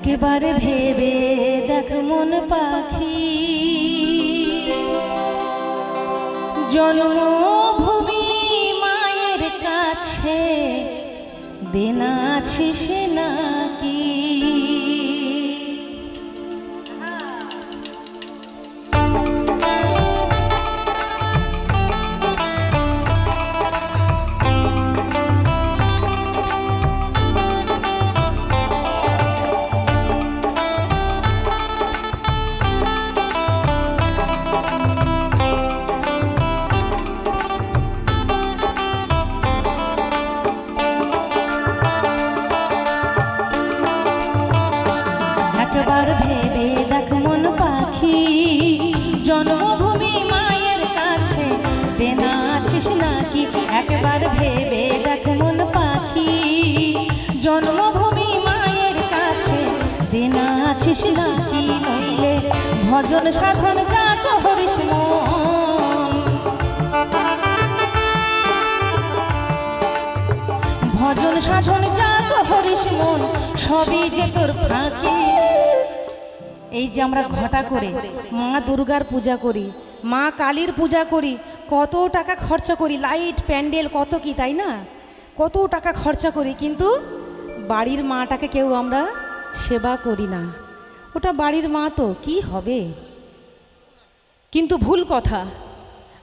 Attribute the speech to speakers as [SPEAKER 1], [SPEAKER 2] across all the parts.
[SPEAKER 1] একেবারে ভেবে দেখ মন পাখি। জন্মভূমি মায়ের কাছে দেনা আছিস নাকি জন্মভূমি মায়ের কাছে। দেনা আছিস নাকি? একবার ভেবে দেখ মন পাখি। জন্মভূমি মায়ের কাছে। দেনা আছিস নাকি? নইলে ভজন সাধন যা করিস ভজন সাধন যা হরিস মন? সবই যে তোর ফাঁকি। এই যে আমরা ঘটা করে, মা দুর্গার পূজা করি, মা কালীর পূজা করি, কত টাকা খরচা করি, লাইট, প্যান্ডেল, কত কি, তাই না? কত টাকা খরচা করি, কিন্তু বাড়ির মাটাকে কেউ আমরা সেবা করি না। ওটা বাড়ির মা তো, কি হবে? কিন্তু ভুল কথা,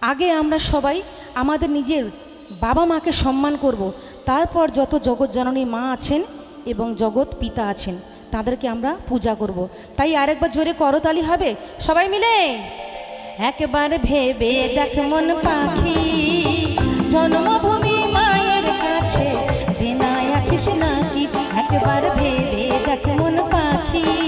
[SPEAKER 1] আগে আমরা সবাই আমাদের নিজের বাবা মাকে সম্মান করব, তারপর যত জগৎ জননী মা আছেন এবং জগৎ পিতা আছেন তাদেরকে আমরা পূজা করব। তাই আরেকবার জোরে করতালি হবে? সবাই মিলে? একবার ভেবে দেখ মন পাখি, জন্মভূমি মায়ের কাছে। বিনায় আছিস নাকি? একবার ভেবে দেখ মন পাখি।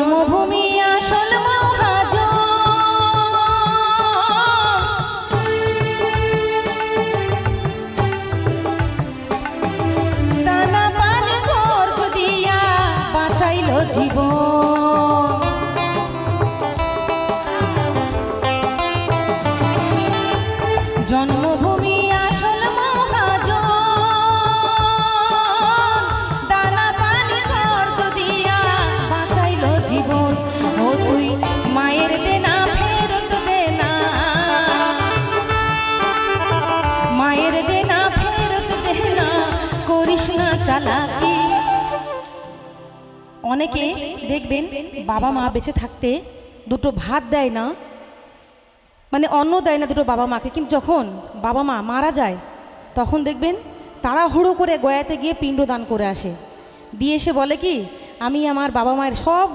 [SPEAKER 1] জন্মভূমি আসল দানা পান গর্জ দিয়া বাঁচাইল জীবন। চালাকি। অনেকে দেখবেন বাবা মা বেঁচে থাকতে দুটো ভাত দেয় না মানে অন্ন দেয় না দুটো বাবা মাকে, কিন্তু যখন বাবা মা মারা যায়, তখন দেখবেন তাড়াহুড়ো করে গয়াতে গিয়ে পিণ্ডদান করে আসে। দিয়ে এসে বলে কি, আমি আমার বাবা মায়ের সব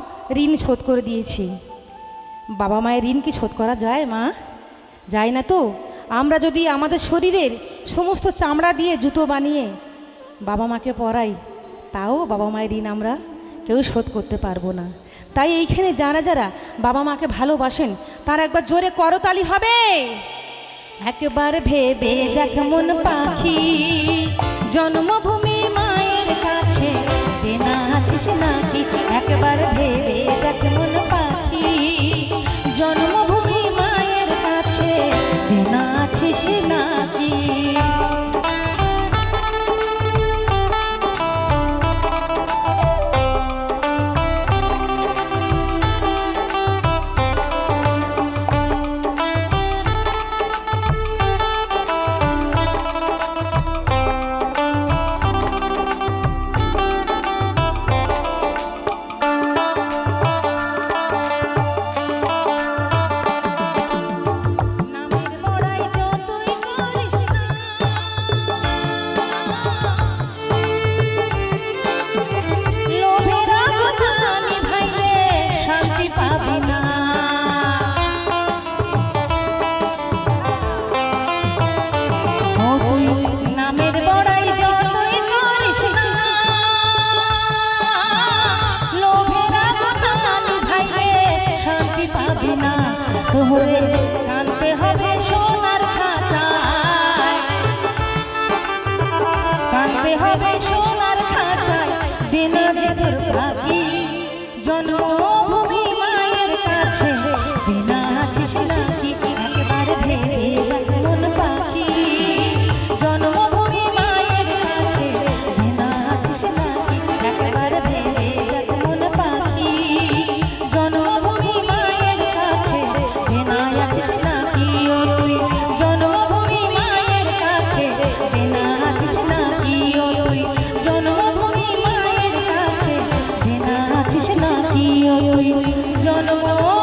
[SPEAKER 1] ঋণ শোধ করে দিয়েছি। বাবা মায়ের ঋণ কি শোধ করা যায়, মা? যায় না তো। আমরা যদি আমাদের শরীরের সমস্ত চামড়া দিয়ে জুতো বানিয়ে বাবা মাকে পরাই তাও বাবা মায়ের ঋণ আমরা কেউ শোধ করতে পারব না। তাই এইখানে যারা যারা বাবা মাকে ভালোবাসেন, তারা একবার জোরে করতালি হবে। একবার ভেবে দেখ মন পাখি, জন্মভূমি মায়ের কাছে নাকি? একবার ভেবে দেখ মন পাখি জনম